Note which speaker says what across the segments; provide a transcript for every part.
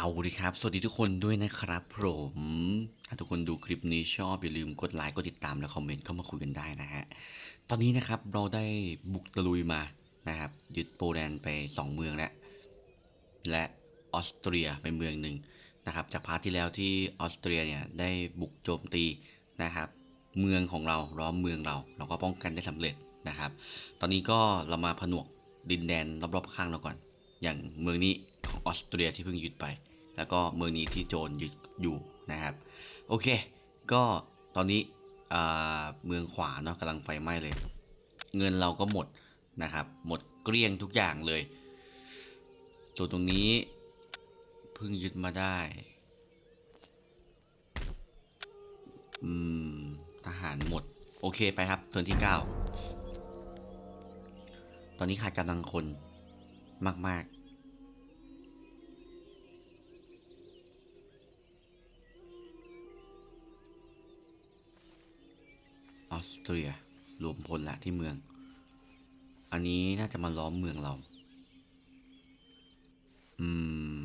Speaker 1: เอาดีครับ สวัสดีทุกคนด้วยนะครับผมถ้าทุกคนดูคลิปนี้ชอบอย่าลืมกดไลค์กดติดตามและคอมเมนต์เข้ามาคุยกันได้นะฮะ ตอนนี้นะครับเราได้บุกตะลุยมานะครับยึดโปแลนด์ไป 2 เมืองแล้วและออสเตรียไปเมืองหนึ่งนะครับ จากพาร์ทที่แล้วที่ออสเตรียเนี่ยได้บุกโจมตีนะครับ เมืองของเราล้อมเมืองเรา เราก็ป้องกันได้สำเร็จนะครับ ตอนนี้ก็เรามาผนวกดินแดนรอบๆข้างเราก่อน อย่างเมืองนี้ของออสเตรียที่เพิ่งยึดไป แล้วก็เมืองนี้ที่โจรอยู่นะครับ โอเค ก็ตอนนี้เมืองขวาเนาะกำลังไฟไหม้เลย เงินเราก็หมดนะครับ หมดเกลี้ยงทุกอย่างเลยส่วตรงนี้เพิ่งยึดมาได้อืมทหารหมด โอเคไปครับเทิร์นที่ 9 ตอนนี้ขาดกำลังคนมาก ๆ ออสเตรียรวมพลละที่เมือง อันนี้น่าจะมาล้อมเมืองเรา อืม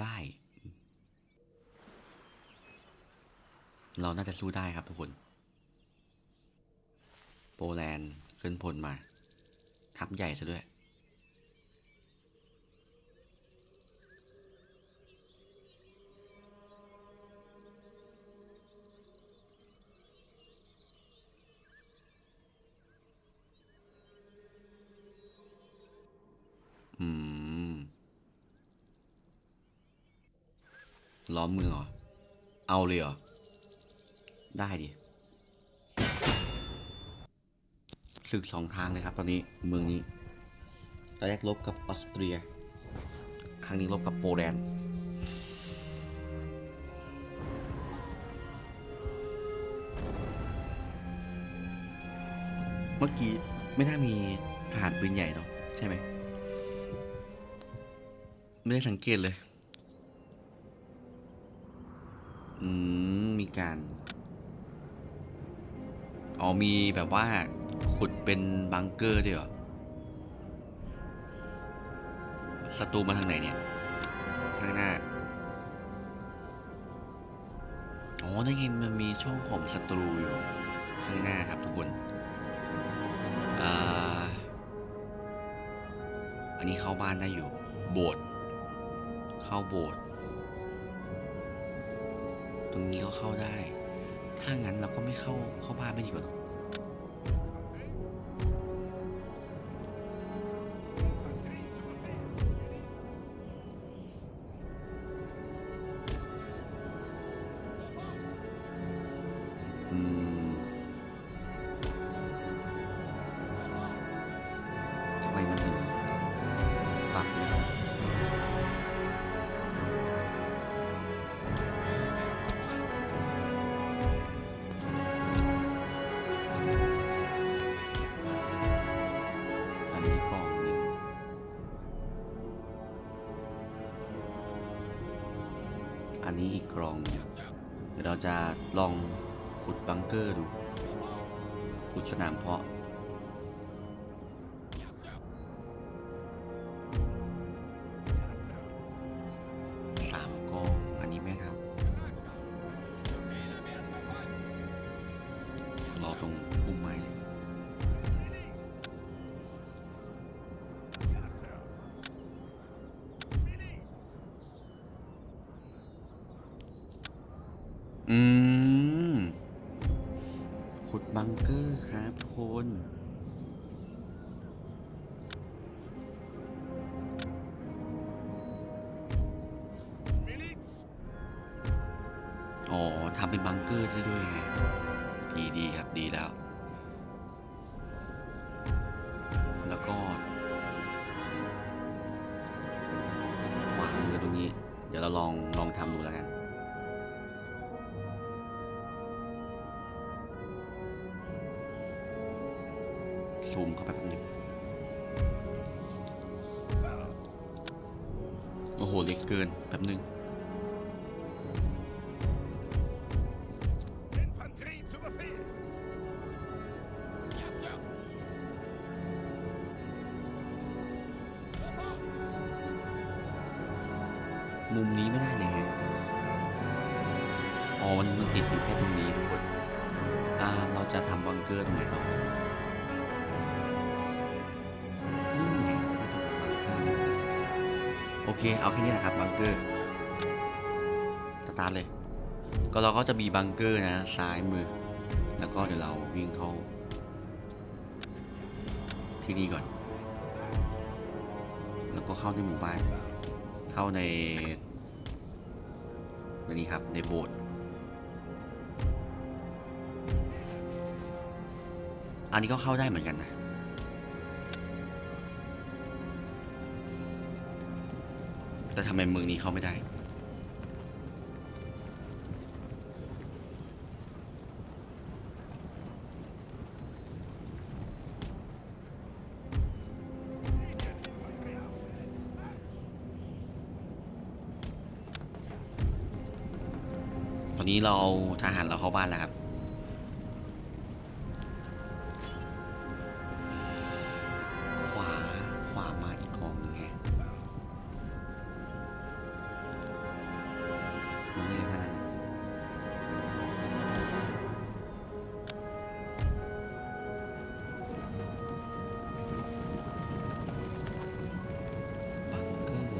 Speaker 1: ได้ เราน่าจะสู้ได้ครับทุกคน โปแลนด์ขึ้นพลมา ทัพใหญ่ซะด้วย ล้อมเมืองเหรอ เอาเลยเหรอ ได้ดิศึกสองทางเลยครับ ตอนนี้เมืองนี้ตอนแรกลบกับออสเตรีย ครั้งนี้ลบกับโปแลนด์เมื่อกี้ไม่น่ามีทหารปืนใหญ่เนาะใช่ไหม ไม่ได้สังเกตเลย อืม มี การอ๋อมีแบบว่าขุดเป็นบังเกอร์ด้วยเหรอศัตรูมาทางไหนเนี่ยข้างหน้าอ๋อนั่นไงมันมีช่องของศัตรูอยู่ข้างหน้าครับทุกคนอ่าอันนี้เข้าบ้านได้อยู่ โบสถ์เข้าโบสถ์ ตรงนี้ก็เข้าได้ ถ้างั้นเราก็ไม่เข้าเข้าบ้านไม่ดีกว่าหรออื อันนี้อีกกรองหนึ่งเดี๋ยวเราจะลองขุดบังเกอร์ดู ขุดสนามเพาะ อ๋อทำเป็นบังเกอร์ได้ด้วยไงดีดีครับดีแล้ว มุมนี้ไม่ได้เลยฮะอ๋อมันมันติดอยู่แค่ตรงนี้ทุกคน อ่า เราจะทำบังเกอร์ตรงไหนต่อนี่ไงจะได้เป็นบังเกอร์โอเค เอาแค่นี้แหละครับบังเกอร์ สตาร์ทเลย ก็เราก็จะมีบังเกอร์นะ ซ้ายมือ แล้วก็เดี๋ยวเราวิ่งเข้า ที่นี่ก่อน แล้วก็เข้าในหมู่บ้าน เข้าใน นนี้ครับในโบสถ์อันนี้ก็เข้าได้เหมือนกันนะแต่ทำไมเมืองนี้เข้าไม่ได้ นี้เราทหารเราเข้าบ้านแล้วครับ ขวา ขวามาอีกกองหนึงแฮะมันนี่ฮะบังเกอร์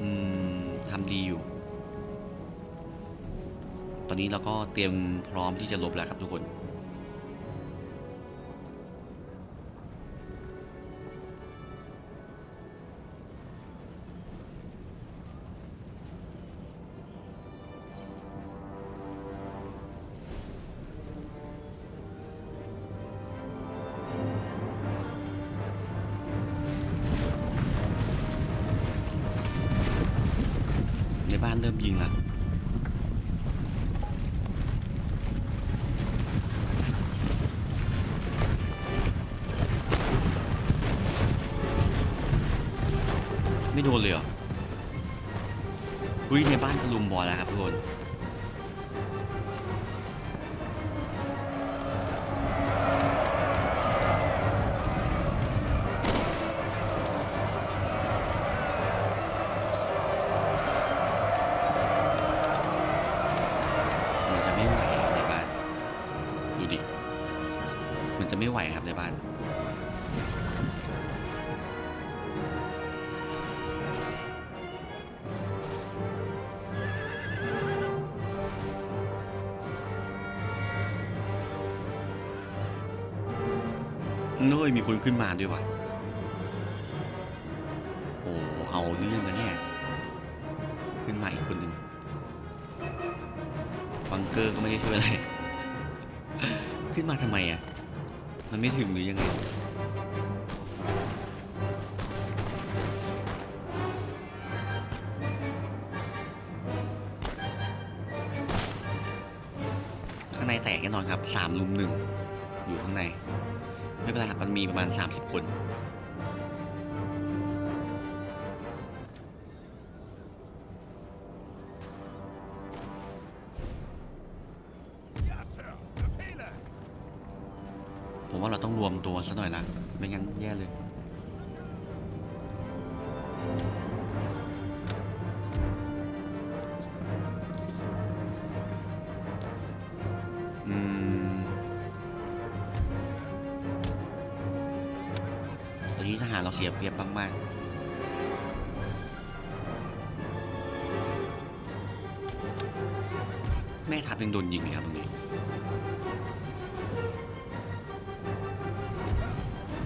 Speaker 1: อืม ทำดีอยู่ อนนี้เราก็เตรียมพร้อมที่จะลบแล้วครับทุกคนใน โดนเลยเหรออุ้ยในบ้านทะลุมบอลแล้วครับทุกคน เน้ยมีคนขึ้นมาด้วยวะโอ้เอาเรื่องกันเนี่ยขึ้นมาอีกคนหนึ่งบังเกอร์ก็ไม่ได้ช่วยอะไรขึ้นมาทำไมอะ มันไม่ถึงหรือยังไงข้างในแตกแน่นอนครับสามลุมหนึ่งอยู่ข้างใน ไม่เป็นไรครับมันมีประมาณ 30 คน ผมว่าเราต้องรวมตัวซะหน่อยละไม่งั้นแย่เลย โดนยิงเลยครับตรงนี้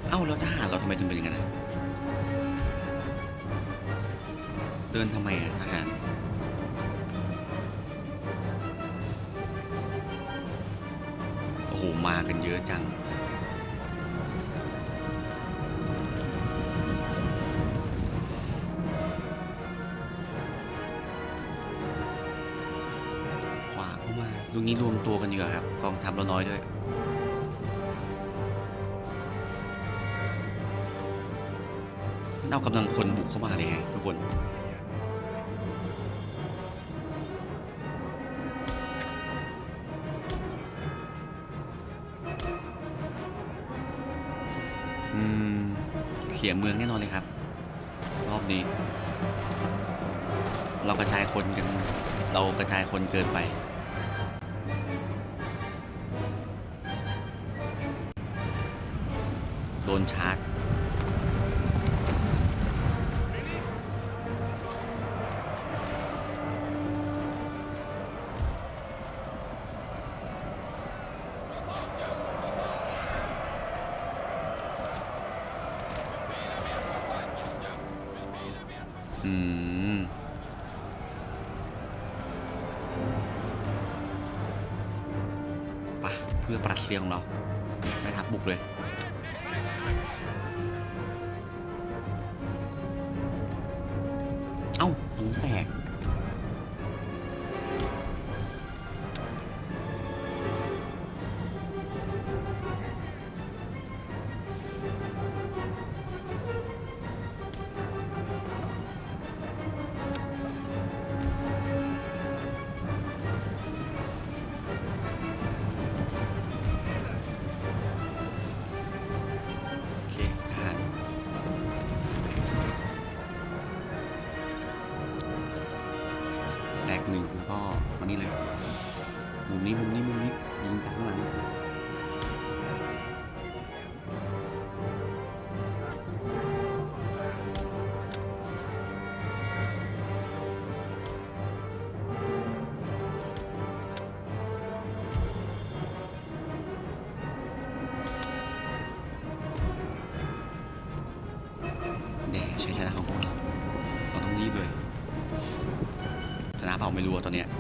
Speaker 1: เอ้าแล้วทหารเราทำไมถึงเป็นอย่างนั้นอะเดินทำไมอะทหาร โอ้โห มากันเยอะจัง นี้รวมตัวกันดีกว่าครับ กองทัพเราน้อยด้วยมันเอากำลังคนบุกเข้ามาเลยไงทุกคนอืมเสียเมืองแน่นอนเลยครับ รอบนี้ เรากระจายคนกัน เรากระจายคนเกินไป โดนชาร์จ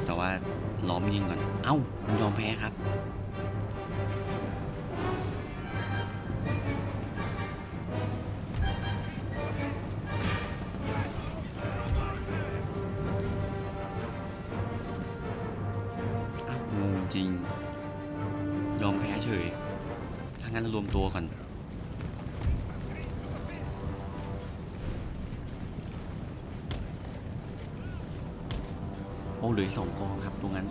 Speaker 1: แต่ว่าล้อมยิงก่อน เอ้า มันยอมแพ้ครับ อ้าวงงจริง ยอมแพ้เฉย ถ้างั้นเรารวมตัวกัน เหลือสองกองครับตรงนั้น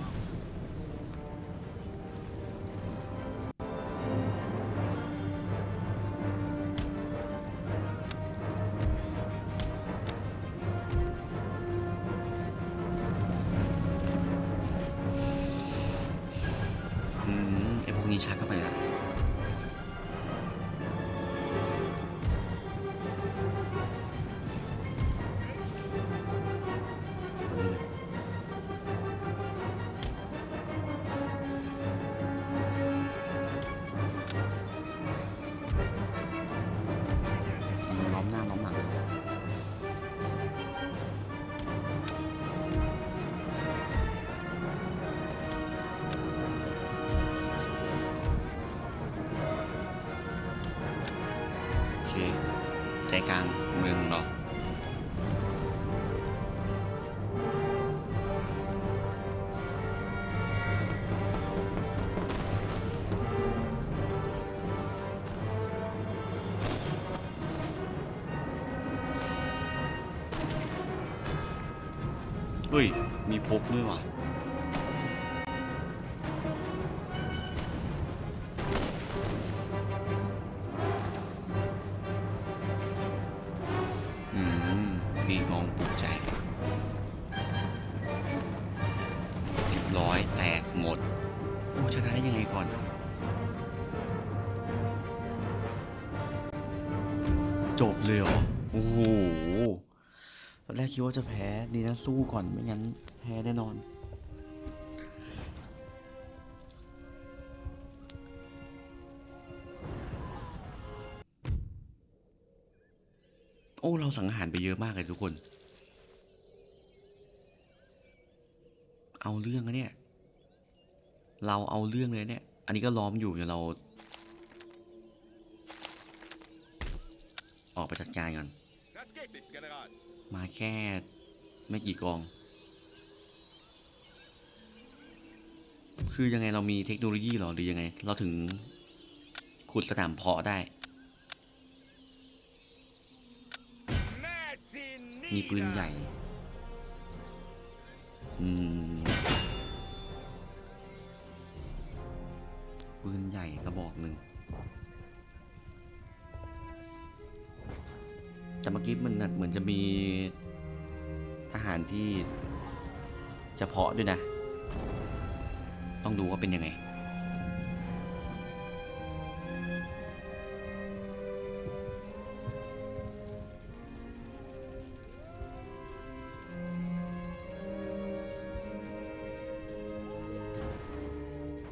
Speaker 1: เฮ้ย มีพกด้วยว่ะ คิดว่าจะแพ้ ดีนะสู้ก่อนไม่งั้นแพ้แน่นอน โอ้ เราสังหารไปเยอะมากเลยทุกคน เอาเรื่องนะเนี่ย เราเอาเรื่องเลยเนี่ย อันนี้ก็ล้อมอยู่เดี๋ยวเรา ออกไปจัดการก่อน มาแค่ไม่กี่กอง คือยังไงเรามีเทคโนโลยีเหรอหรือยังไง เราถึงขุดสนามเพาะได้
Speaker 2: Mäht sie
Speaker 1: มีปืน
Speaker 2: nieder!
Speaker 1: ใหญ่ อืม ปืนใหญ่กระบอกหนึ่ง เมื่อกี้มันเหมือนจะมีทหารที่เฉพาะด้วยนะ ต้องดูว่าเป็นยังไง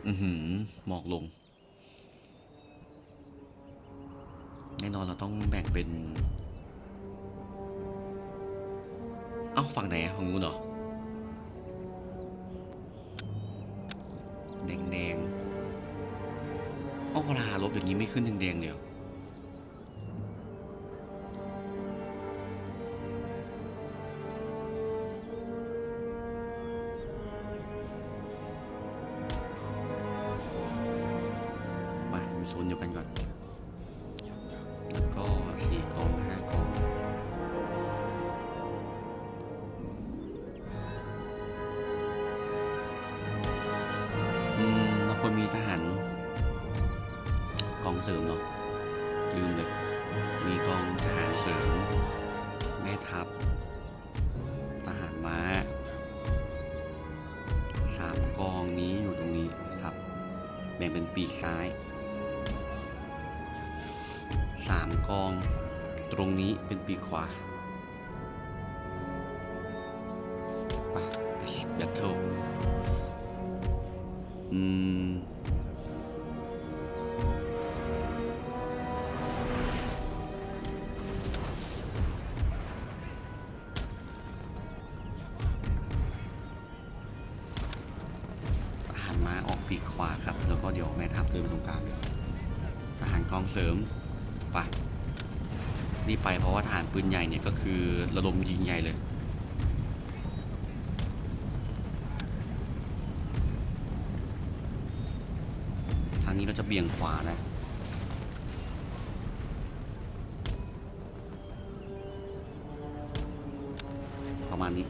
Speaker 1: อือหือหมอกลง แน่นอนเราต้องแบ่งเป็น เอ้าฝั่งไหนอะฝั่งนู้นเหรอแดงแดงๆเอ้าเวลาลบอย่างนี้ไม่ขึ้นแดงๆเลยว สามกอง ตรงนี้เป็นปีกขวาไปแบทเทิลอืมหารม้าออกปีกขวาครับ แล้วก็เดี๋ยวแม่ทัพเดินไปตรงกลางเลยทหารกองเสริม นี่ไปเพราะว่าทหารปืนใหญ่เนี่ยก็คือระดมยิงใหญ่เลย ทางนี้เราจะเบี่ยงขวานะประมาณนี้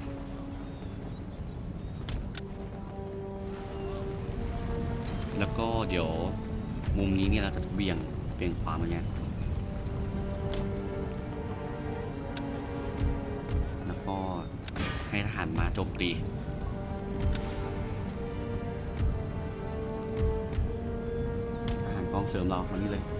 Speaker 1: แล้วก็เดี๋ยวมุมนี้เนี่ยเราจะเบี่ยงเบี่ยงขวามาเนี่ย โจมตีทหารกองเสริมเราวันนี้เลย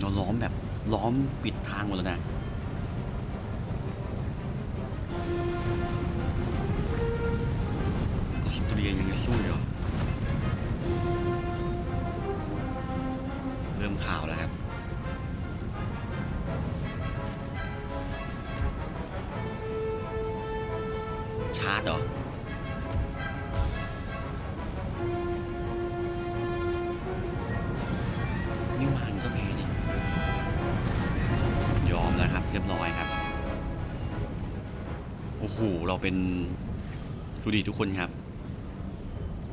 Speaker 1: เราล้อมแบบล้อมปิดทางหมดแล้วนะ เราเป็นดูดีทุกคนครับ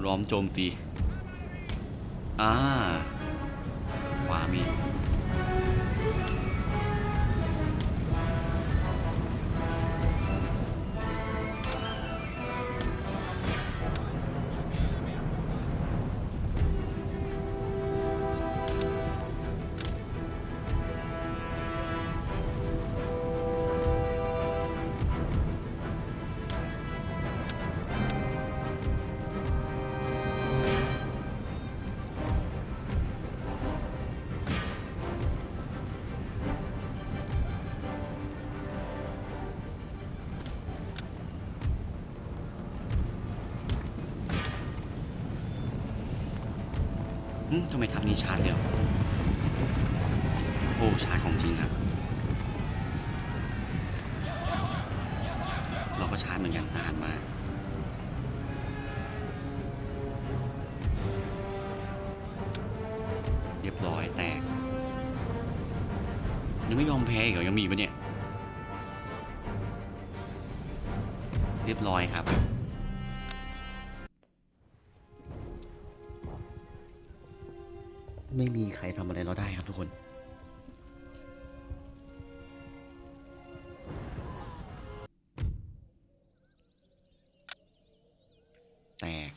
Speaker 1: ล้อมโจมตี อ่า ทำไมทับนี้ชาร์จเดียวโอ้ชาร์จของจริงครับ เราก็ชาร์จเหมือนกันทหารมา เรียบร้อยแตก ยังไม่ยอมแพ้อีกเหรอยังมีปะเนี่ย เรียบร้อยครับ ไม่มีใครทำอะไรเราได้ครับทุกคน แตก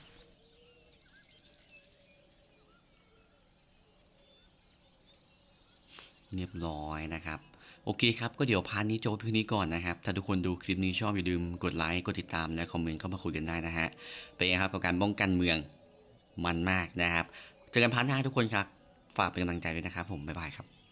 Speaker 1: เรียบร้อยนะครับ โอเคครับ ก็เดี๋ยวพาร์ทนี้จบเพียงนี้ก่อนนะครับ ถ้าทุกคนดูคลิปนี้ชอบอย่าลืมกดไลค์ กดติดตาม และคอมเมนต์เข้ามาคุยกันได้นะฮะ เป็นไงครับกับการป้องกันเมืองมันมากนะครับ เจอกันพาร์ทหน้าทุกคนครับ ฝากเป็นกำลังใจด้วยนะครับผมบ๊ายบายครับ